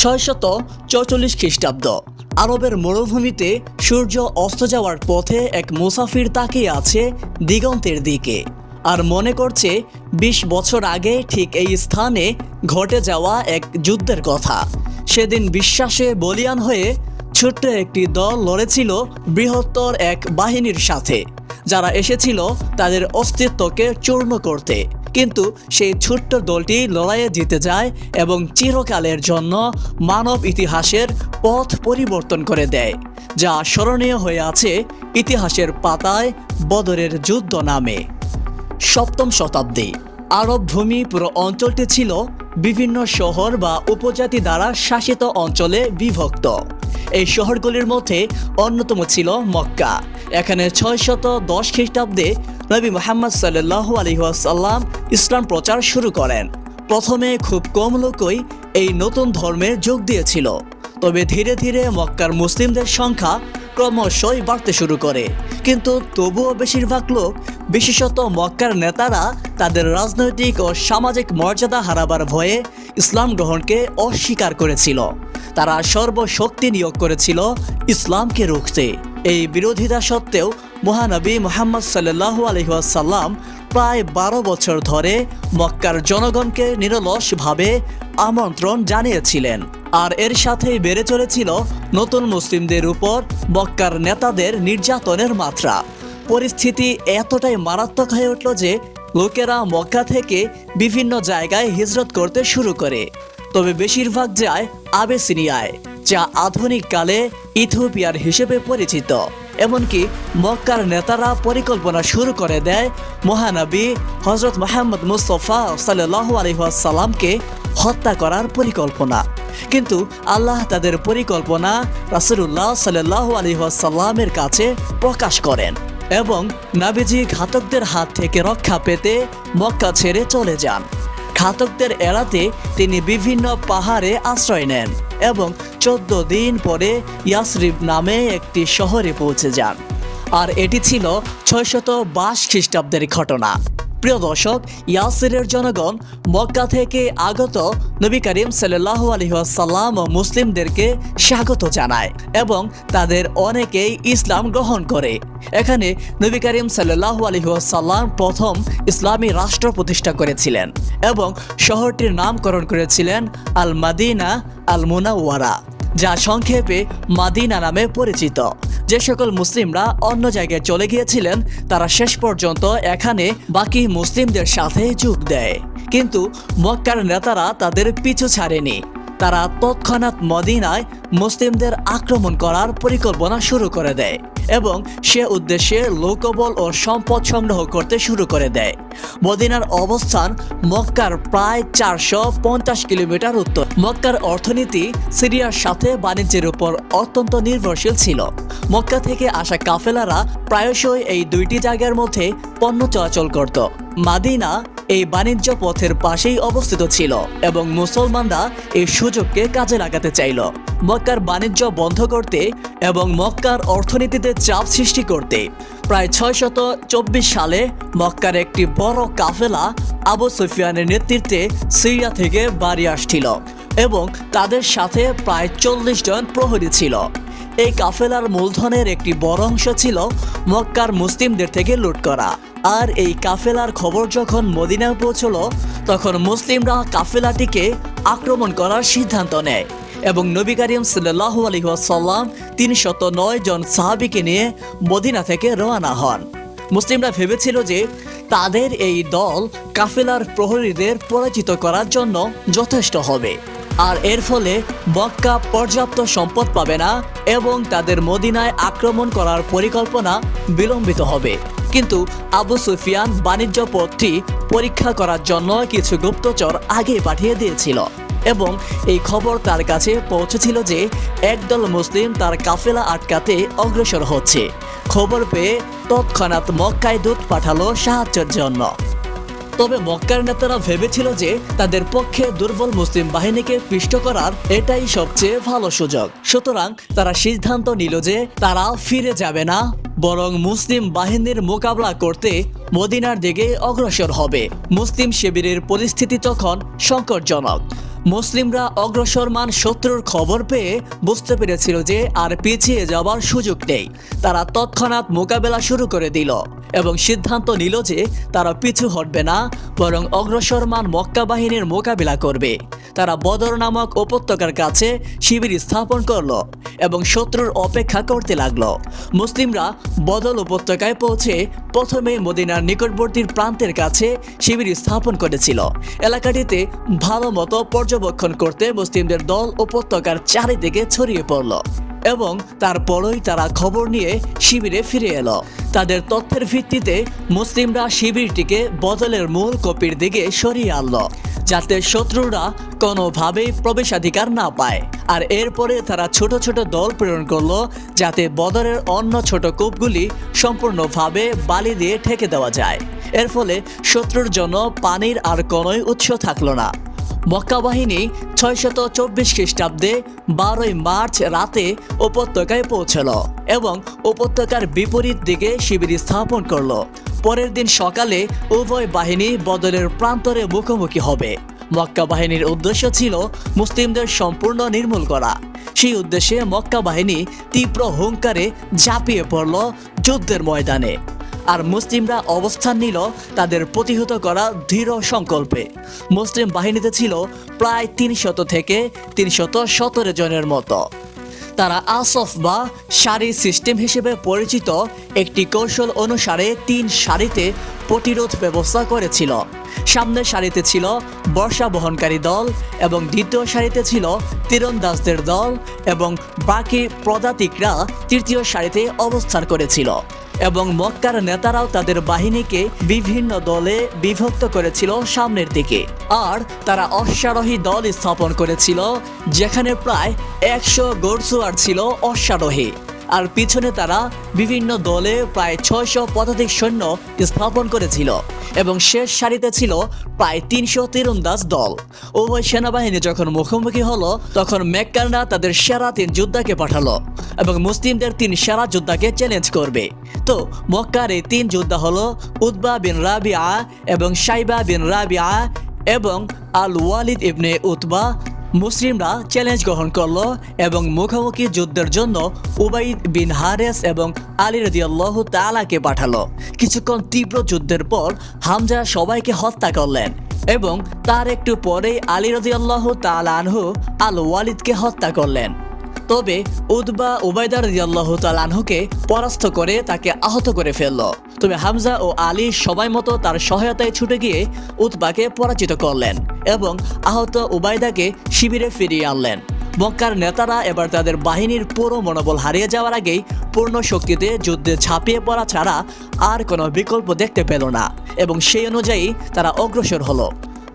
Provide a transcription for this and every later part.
ছয়শত চৌচল্লিশ খ্রিস্টাব্দ। আরবের মরুভূমিতে সূর্য অস্ত যাওয়ার পথে এক মুসাফির তাকিয়ে আছে দিগন্তের দিকে আর মনে করছে বিশ বছর আগে ঠিক এই স্থানে ঘটে যাওয়া এক যুদ্ধের কথা। সেদিন বিশ্বাসে বলিয়ান হয়ে ছোট্ট একটি দল লড়েছিল বৃহত্তর এক বাহিনীর সাথে, যারা এসেছিল তাদের অস্তিত্বকে চূর্ণ করতে। কিন্তু সেই ছোট্ট দলটি লড়াইয়ে জিতে যায় এবং চিরকালের জন্য মানব ইতিহাসের পথ পরিবর্তন করে দেয়, যা স্মরণীয় হয়ে আছে ইতিহাসের পাতায় বদরের যুদ্ধ নামে। সপ্তম শতাব্দী, আরব ভূমি পুরো অঞ্চলটি ছিল বিভিন্ন শহর বা উপজাতি দ্বারা শাসিত অঞ্চলে বিভক্ত। এই শহরগুলির মধ্যে অন্যতম ছিল মক্কা। এখানে ছয় শত দশ খ্রিস্টাব্দে নবী মোহাম্মদ সাল্লাহ আলহিহাসাল্লাম ইসলাম প্রচার শুরু করেন। প্রথমে খুব কম লোকই এই নতুন ধর্মে যোগ দিয়েছিল। তবে ধীরে ধীরে মক্কার মুসলিমদের সংখ্যা ক্রমশই বাড়তে শুরু করে। কিন্তু তবুও বেশিরভাগ লোক, বিশেষত মক্কার নেতারা, তাদের রাজনৈতিক ও সামাজিক মর্যাদা হারাবার ভয়ে ইসলাম গ্রহণকে অস্বীকার করেছিল। তারা সর্বশক্তি নিয়োগ করেছিল ইসলামকে রুখতে। এই বিরোধিতা সত্ত্বেও মহানবী মোহাম্মদ সাল্লাহু আলহিহাসাল্লাম প্রায় বারো বছর ধরে মক্কার জনগণকে নিরলসভাবে আমন্ত্রণ জানিয়েছিলেন। আর এর সাথেই বেড়ে চলেছিল নতুন মুসলিমদের উপর মক্কার নেতাদের নির্যাতনের মাত্রা। পরিস্থিতি এতটাই মারাত্মক হয়ে উঠল যে লোকেরা মক্কা থেকে বিভিন্ন জায়গায় হিজরত করতে শুরু করে। তবে বেশিরভাগ যায় আবেসিনিয়ায়। যা আধুনিক কালে ইথিওপিয়ার হিসেবে পরিচিত। এমনকি মক্কার নেতারা পরিকল্পনা শুরু করে দেয় মহানবী হজরত মোহাম্মদ মুস্তফা সাল্লাহ আলহাসাল্লামকে হত্যা করার পরিকল্পনা। কিন্তু আল্লাহ তাদের পরিকল্পনা রাসুল্লাহ সাল্লাহ আলহাসাল্লামের কাছে প্রকাশ করেন এবং নাবিজি ঘাতকদের হাত থেকে রক্ষা পেতে মক্কা ছেড়ে চলে যান। ঘাতকদের এড়াতে তিনি বিভিন্ন পাহাড়ে আশ্রয় নেন। এবং চোদ্দ দিন পরে ইয়াসরিব নামে একটি শহরে পৌঁছে যান। আর এটি ছিল ছয়শত বাস খ্রিস্টাব্দের ঘটনা। প্রিয় দর্শক, ইয়াসিরের জনগণ মক্কা থেকে আগত নবী করিম সাল্লাহ আলহিহাসাল্লাম ও মুসলিমদেরকে স্বাগত জানায় এবং তাদের অনেকেই ইসলাম গ্রহণ করে। এখানে নবী করিম সাল্লাহ আলহিহাসাল্লাম প্রথম ইসলামী রাষ্ট্র প্রতিষ্ঠা করেছিলেন এবং শহরটির নামকরণ করেছিলেন আল মাদিনা আল মুনাওয়ারা যা সংক্ষেপে মাদিনা নামে পরিচিত। যে সকল মুসলিমরা অন্য জায়গায় চলে গিয়েছিলেন, তারা শেষ পর্যন্ত এখানে বাকি মুসলিমদের সাথে যোগ দেয়। কিন্তু মক্কার নেতারা তাদের পিছু ছাড়েনি। তারা তৎক্ষণাৎ মদিনায় মুসলিমদের আক্রমণ করার পরিকল্পনা শুরু করে দেয়। এবং সে উদ্দেশ্যে লোকবল ও সম্পদ সংগ্রহ করতে শুরু করে দেয়। মদিনার অবস্থান মক্কার প্রায় চারশো পঞ্চাশ কিলোমিটার উত্তর। মক্কার অর্থনীতি সিরিয়ার সাথে বাণিজ্যের উপর অত্যন্ত নির্ভরশীল ছিল। মক্কা থেকে আসা কাফেলারা প্রায়শই এই দুইটি জায়গার মধ্যে পণ্য চলাচল করত। মাদিনা এই বাণিজ্য পথের পাশেই অবস্থিত ছিল এবং মুসলমানরা এই সুযোগকে কাজে লাগাতে চাইল। মক্কার বাণিজ্য বন্ধ করতে এবং মক্কার অর্থনীতিতে চাপ সৃষ্টি করতে প্রায় ছয় শত চব্বিশ সালে মক্কার একটি বড় কাফেলা আবু সুফিয়ানের নেতৃত্বে সিরিয়া থেকে বাড়ি আসছিল এবং তাদের সাথে প্রায় চল্লিশ জন প্রহরী ছিল। এই কাফেলার মূলধনের একটি বড় অংশ ছিল মক্কার মুসলিমদের থেকে লুট করা। আর এই কাফেলার খবর যখন মদিনায় পৌঁছল, তখন মুসলিমরা কাফেলাটিকে আক্রমণ করার সিদ্ধান্ত নেয় এবং নবী করিম সাল্লাহ আলহিহাসাল্লাম তিন শত নয় জন সাহাবিকে নিয়ে মদিনা থেকে রওনা হন। মুসলিমরা ভেবেছিল যে তাদের এই দল কাফেলার প্রহরীদের পরাজিত করার জন্য যথেষ্ট হবে, আর এর ফলে মক্কা পর্যাপ্ত সম্পদ পাবে না এবং তাদের মদিনায় আক্রমণ করার পরিকল্পনা বিলম্বিত হবে। কিন্তু আবু সুফিয়ান বাণিজ্য পথটি পরীক্ষা করার জন্য কিছু গুপ্তচর আগে পাঠিয়ে দিয়েছিল এবং এই খবর তার কাছে পৌঁছেছিল যে একদল মুসলিম তার কাফেলা আটকাতে অগ্রসর হচ্ছে। খবর পেয়ে তৎক্ষণাৎ মক্কায় দূত পাঠালো সাহায্যের জন্য। তবে মক্কার নেতারা ভেবেছিল যে তাদের পক্ষে দুর্বল মুসলিম বাহিনীকে পিষ্ট করার এটাই সবচেয়ে ভালো সুযোগ। সুতরাং তারা সিদ্ধান্ত নিল যে তারা ফিরে যাবে না, বরং মুসলিম বাহিনীর মোকাবিলা করতে মদিনার দিকে অগ্রসর হবে। মুসলিম শিবিরের পরিস্থিতি তখন সংকটজনক। মুসলিমরা অগ্রসরমান শত্রুর খবর পেয়ে বুঝতে পেরেছিল যে আর পিছিয়ে যাওয়ার সুযোগ নেই। তারা তৎক্ষণাৎ মোকাবেলা শুরু করে দিল এবং সিদ্ধান্ত নিল যে তারা পিছু হটবে না, বরং অগ্রসরমান মক্কা বাহিনীর মোকাবিলা করবে। তারা বদর নামক উপত্যকার কাছে শিবির স্থাপন করল এবং শত্রুর অপেক্ষা করতে লাগল। মুসলিমরা বদল উপত্যকায় পৌঁছে প্রথমে মদিনার নিকটবর্তী প্রান্তের কাছে শিবির স্থাপন করেছিল। এলাকাটিতে ভালো মতো পর্যবেক্ষণ করতে মুসলিমদের দল উপত্যকার চারিদিকে ছড়িয়ে পড়ল এবং তারপরই তারা খবর নিয়ে শিবিরে ফিরে এলো। তাদের তথ্যের ভিত্তিতে মুসলিমরা শিবিরটিকে বদলের মূল কপির দিকে সরিয়ে আনলো, যাতে শত্রুরা কোনোভাবেই প্রবেশাধিকার না পায়। আর এরপরে তারা ছোট ছোট দল প্রেরণ করল, যাতে বদরের অন্য ছোট কূপগুলি সম্পূর্ণভাবে বালি দিয়ে ঠেকে দেওয়া যায়। এর ফলে শত্রুর জন্য পানির আর কোনোই উৎস থাকল না। মক্কা বাহিনী ছয়শত চব্বিশ খ্রিস্টাব্দে বারোই মার্চ রাতে উপত্যকায় পৌঁছল এবং উপত্যকার বিপরীত দিকে শিবির স্থাপন করল। পরের দিন সকালে উভয় বাহিনী বদলের প্রান্তরে মুখোমুখি হবে। মক্কা বাহিনীর উদ্দেশ্য ছিল মুসলিমদের সম্পূর্ণ নির্মূল করা। সেই উদ্দেশ্যে মক্কা বাহিনী তীব্র হুঙ্কারে ঝাঁপিয়ে পড়ল যুদ্ধের ময়দানে। আর মুসলিমরা অবস্থান নিল তাদের প্রতিহত করা দৃঢ় সংকল্পে। মুসলিম বাহিনীতে ছিল প্রায় তিনশত থেকে তিনশত সতেরো জনের মতো। তারা আসফ বা সারি সিস্টেম হিসেবে পরিচিত একটি কৌশল অনুসারে তিন সারিতে প্রতিরোধ ব্যবস্থা করেছিল। সামনের সারিতে ছিল বর্ষা বহনকারী দল এবং দ্বিতীয় সারিতে ছিল তীরন্দাজদের দল এবং বাকি পদাতিকরা তৃতীয় সারিতে অবস্থান করেছিল। এবং মক্কার নেতারাও তাদের বাহিনীকে বিভিন্ন দলে বিভক্ত করেছিল সামনের দিকে। আর তারা অশ্বারোহী দল স্থাপন করেছিল, যেখানে প্রায় একশো গোরসুয়ার ছিল অশ্বারোহী। আর পিছনে তারা বিভিন্ন দলে প্রায় ছয়শো পদাতিক সৈন্য স্থাপন করেছিল এবং শেষ সারিতে ছিল প্রায় তিনশো তীরন্দাজ দল। উভয় সেনাবাহিনী যখন মুখোমুখি হলো, তখন মেক্কানরা তাদের সেরা তিন যোদ্ধাকে পাঠালো এবং মুসলিমদের তিন সেরা যোদ্ধাকে চ্যালেঞ্জ করবে। তো, মক্কার এই তিন যোদ্ধা হলো উদ্বা বিন রাবিয়া এবং সাইবা বিন রাবিয়া এবং আল ওয়ালিদ ইবনে উতবা মুসলিমরা চ্যালেঞ্জ গ্রহণ করল এবং মুখোমুখি যুদ্ধের জন্য উবাইদ বিন হারেস এবং আলী রদিয়াল্লাহ তালাকে পাঠালো। কিছুক্ষণ তীব্র যুদ্ধের পর হামজা সবাইকে হত্যা করলেন এবং তার একটু পরেই আলী রদিয়াল্লাহ তালানহু আল ওয়ালিদকে হত্যা করলেন। তবে উদ্বা উবাইদার রিয়াল্লাহ তালানহুকে পরাস্ত করে তাকে আহত করে ফেলল। তবে হামজা ও আলী সবাই মতো তার সহায়তায় ছুটে গিয়ে উতবাকে পরাজিত করলেন এবং আহত উবাইদাকে শিবিরে ফিরিয়ে আনলেন। মক্কার নেতারা এবার তাদের বাহিনীর পুরো মনোবল হারিয়ে যাওয়ার আগেই পূর্ণ শক্তিতে যুদ্ধে ঝাঁপিয়ে পড়া ছাড়া আর কোনো বিকল্প দেখতে পেল না এবং সেই অনুযায়ী তারা অগ্রসর হলো।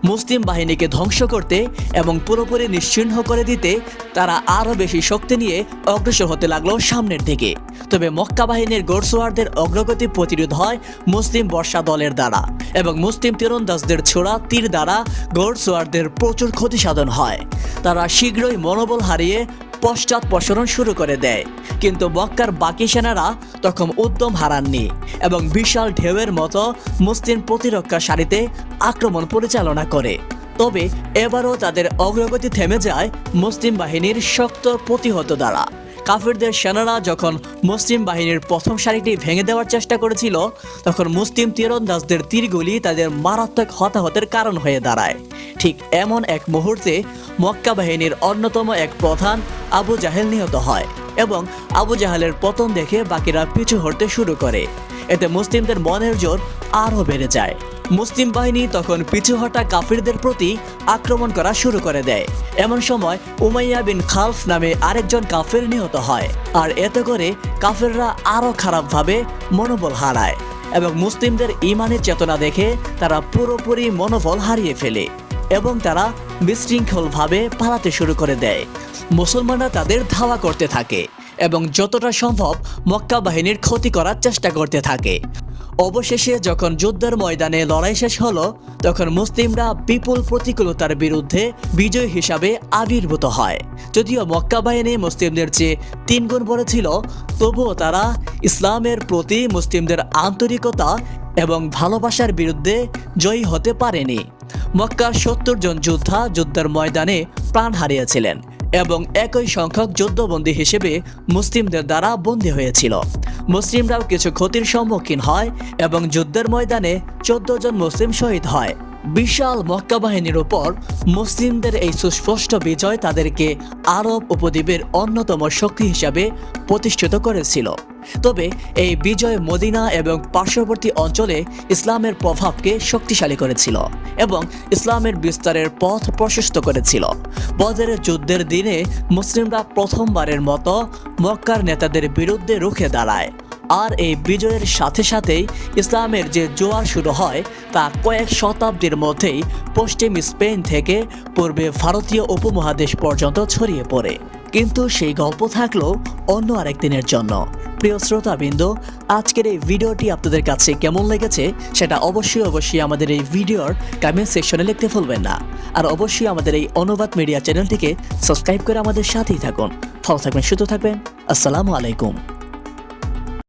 মুসলিম বাহিনীকে ধ্বংস করতে এবং পুরোপুরি নিশ্চিহ্ন করে দিতে তারা আরও বেশি শক্তি নিয়ে অগ্রসর হতে লাগল সামনের দিকে। তবে মক্কা বাহিনীর গোরসোয়ারদের অগ্রগতি প্রতিরোধ হয় মুসলিম বর্ষা দলের দ্বারা এবং মুসলিম তীরন্দাজদের ছোড়া তীর দ্বারা গোরসোয়ারদের প্রচুর ক্ষতি সাধন হয়। তারা শীঘ্রই মনোবল হারিয়ে পশ্চাৎপসরণ শুরু করে দেয়। কিন্তু মক্কার বাকি সেনারা তখন উদ্যম হারাননি এবং বিশাল ঢেউয়ের মতো মুসলিম প্রতিরক্ষা সারিতে আক্রমণ পরিচালনা করে। তবে এবারও তাদের অগ্রগতি থেমে যায় মুসলিম বাহিনীর শক্ত প্রতিহত দ্বারা। কাফিরদের সেনারা যখন মুসলিম বাহিনীর প্রথম সারিটি ভেঙে দেওয়ার চেষ্টা করেছিল, তখন মুসলিম তীরন্দাজদের তীরগুলি তাদের মারাত্মক হতাহতের কারণ হয়ে দাঁড়ায়। ঠিক এমন এক মুহূর্তে মক্কা বাহিনীর অন্যতম এক প্রধান আবু জাহেল নিহত হয় এবং আবু জাহালের পতন দেখে বাকিরা পিছু হটতে শুরু করে। এতে মুসলিমদের মনের জোর আরও বেড়ে যায়। মুসলিম বাহিনী তখন পিছু হটা কাফিরদের প্রতি আক্রমণ করা শুরু করে দেয়। এমন সময় উমাইয়া বিন খালফ নামে আরেকজন কাফের নিহত হয়, আর এতে করে কাফেররা আরও খারাপভাবে মনোবল হারায় এবং মুসলিমদের ইমানের চেতনা দেখে তারা পুরোপুরি মনোবল হারিয়ে ফেলে এবং তারা বিশৃঙ্খলভাবে পালাতে শুরু করে দেয়। মুসলমানরা তাদের ধাওয়া করতে থাকে এবং যতটা সম্ভব মক্কা বাহিনীর ক্ষতি করার চেষ্টা করতে থাকে। অবশেষে যখন যুদ্ধের ময়দানে লড়াই শেষ হলো, তখন মুসলিমরা বিপুল প্রতিকূলতার বিরুদ্ধে বিজয় হিসাবে আবির্ভূত হয়। যদিও মক্কা বাহিনী মুসলিমদের চেয়ে তিনগুণ বড় ছিল, তবুও তারা ইসলামের প্রতি মুসলিমদের আন্তরিকতা এবং ভালোবাসার বিরুদ্ধে জয়ী হতে পারেনি। মক্কার সত্তর জন যোদ্ধা যুদ্ধের ময়দানে প্রাণ হারিয়েছিলেন। এবং একই সংখ্যক যুদ্ধবন্দী হিসেবে মুসলিমদের দ্বারা বন্দী হয়েছিল। মুসলিমরাও কিছু ক্ষতির সম্মুখীন হয় এবং যুদ্ধের ময়দানে চোদ্দ জন মুসলিম শহীদ হয়। বিশাল মক্কা বাহিনীর উপর মুসলিমদের এই সুস্পষ্ট বিজয় তাদেরকে আরব উপদ্বীপের অন্যতম শক্তি হিসাবে প্রতিষ্ঠিত করেছিল। তবে এই বিজয় মদিনা এবং পার্শ্ববর্তী অঞ্চলে ইসলামের প্রভাবকে শক্তিশালী করেছিল এবং ইসলামের বিস্তারের পথ প্রশস্ত করেছিল। বদরের যুদ্ধের দিনে মুসলিমরা প্রথমবারের মতো মক্কার নেতাদের বিরুদ্ধে রুখে দাঁড়ায়। আর এই বিজয়ের সাথে সাথেই ইসলামের যে জোয়ার শুরু হয়, তা কয়েক শতাব্দীর মধ্যেই পশ্চিম স্পেন থেকে পূর্বে ভারতীয় উপমহাদেশ পর্যন্ত ছড়িয়ে পড়ে। কিন্তু সেই গল্প থাকল অন্য আরেক দিনের জন্য। প্রিয় শ্রোতাবৃন্দ, আজকের এই ভিডিওটি আপনাদের কাছে কেমন লেগেছে সেটা অবশ্যই অবশ্যই আমাদের এই ভিডিওর কমেন্ট সেকশনে লিখতে ভুলবেন না। আর অবশ্যই আমাদের এই অনুবাদ মিডিয়া চ্যানেলটিকে সাবস্ক্রাইব করে আমাদের সাথেই থাকুন। ভালো থাকবেন, সুস্থ থাকবেন। আসসালামু আলাইকুম।